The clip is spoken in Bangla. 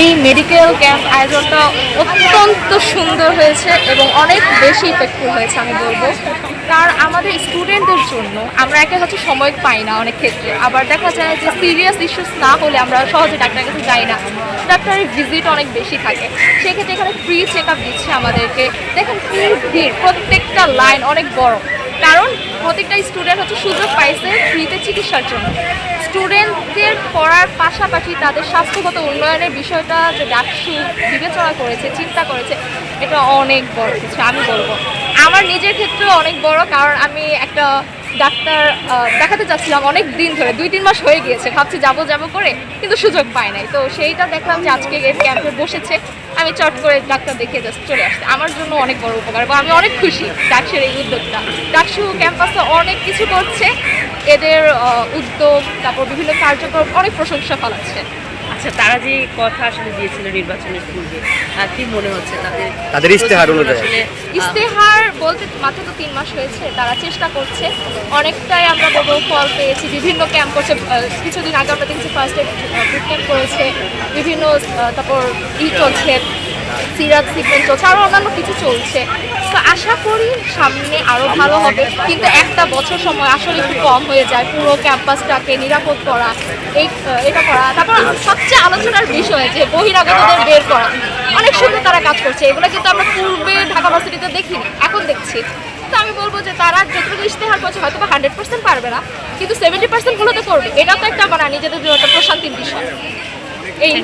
এই মেডিকেল ক্যাম্প আয়োজনটা অত্যন্ত সুন্দর হয়েছে এবং অনেক বেশি ইফেক্টফুল হয়েছে, আমি বলব। কারণ আমাদের স্টুডেন্টদের জন্য আমরা একে হচ্ছে সময় পাই না অনেক ক্ষেত্রে। আবার দেখা যায় যে সিরিয়াস ইস্যুস না হলে আমরা সহজে ডাক্তারের কাছে যাই না। ডাক্তারের ভিজিট অনেক বেশি থাকে। সেক্ষেত্রে এখানে ফ্রি চেক আপ দিচ্ছে আমাদেরকে। দেখেন কি ভিড় প্রত্যেকটা লাইন অনেক বড়। কারণ প্রত্যেকটা স্টুডেন্ট হচ্ছে সুযোগ পাইছে ফ্রিতে চিকিৎসার জন্য। স্টুডেন্টদের পড়ার পাশাপাশি তাদের স্বাস্থ্যগত উন্নয়নের বিষয়টা যে ডাকসু বিবেচনা করেছে, চিন্তা করেছে, এটা অনেক বড় কিছু, আমি বলব। আমার নিজের ক্ষেত্রেও অনেক বড়, কারণ আমি একটা ডাক্তার দেখাতে চাচ্ছিলাম অনেক দিন ধরে, দুই তিন মাস হয়ে গিয়েছে, ভাবছি যাব যাব করে, কিন্তু সুযোগ পাই নাই। তো সেইটা দেখলাম যে আজকে ক্যাম্পে বসেছে, আমি চট করে ডাক্তার দেখিয়ে জাস্ট চলে আসছে। আমার জন্য অনেক বড় উপকার, এবং আমি অনেক খুশি ডাকসুর এই উদ্যোগটা। ডাকসু ক্যাম্পাসে অনেক কিছু করছে, এদের উদ্যোগ, তারপর বিভিন্ন কার্যক্রম, অনেক প্রশংসা ফলাচ্ছে আচ্ছা তারা যে কথা আসলে দিয়েছিল নির্বাচনের পূর্বে আর কি মনে হচ্ছে তাদের? তাদের ইস্তেহার অনুযায়ী। ইস্তেহার বলতে মাত্র তো তিন মাস হয়েছে তারা চেষ্টা করছে। অনেকটাই আমরা বলব ফল পেয়েছি বিভিন্ন ক্যাম্প করছে কিছুদিন আগে আমরা দেখছি ফার্স্ট এড বুট ক্যাম্প করেছে বিভিন্ন আহ, তারপর ই চলছে। সিরাজ সিকোয়েন্স চলছে আরও অন্যান্য কিছু চলছে। তো আশা করি সামনে আরও ভালো হবে। কিন্তু একটা বছর সময় আসলে একটু কম হয়ে যায়। পুরো ক্যাম্পাসটাকে নিরাপদ করা, এই এটা করা। তারপর সবচেয়ে আলোচনার বিষয় যে বহিরাগতদের বের করা। অনেক সুন্দর তারা কাজ করছে। এগুলো কিন্তু আমরা পূর্বে ঢাকা ভার্সিটিতে দেখিনি, এখন দেখছি। তো আমি বলব যে তারা যতটুকু ইশতেহার করছে হয়তো বা হান্ড্রেড পার্সেন্ট পারবে না। কিন্তু সেভেন্টি পার্সেন্টগুলো তো করবে। এটা তো একটা মানে নিজেদের জন্য একটা প্রশান্তির বিষয়। এই।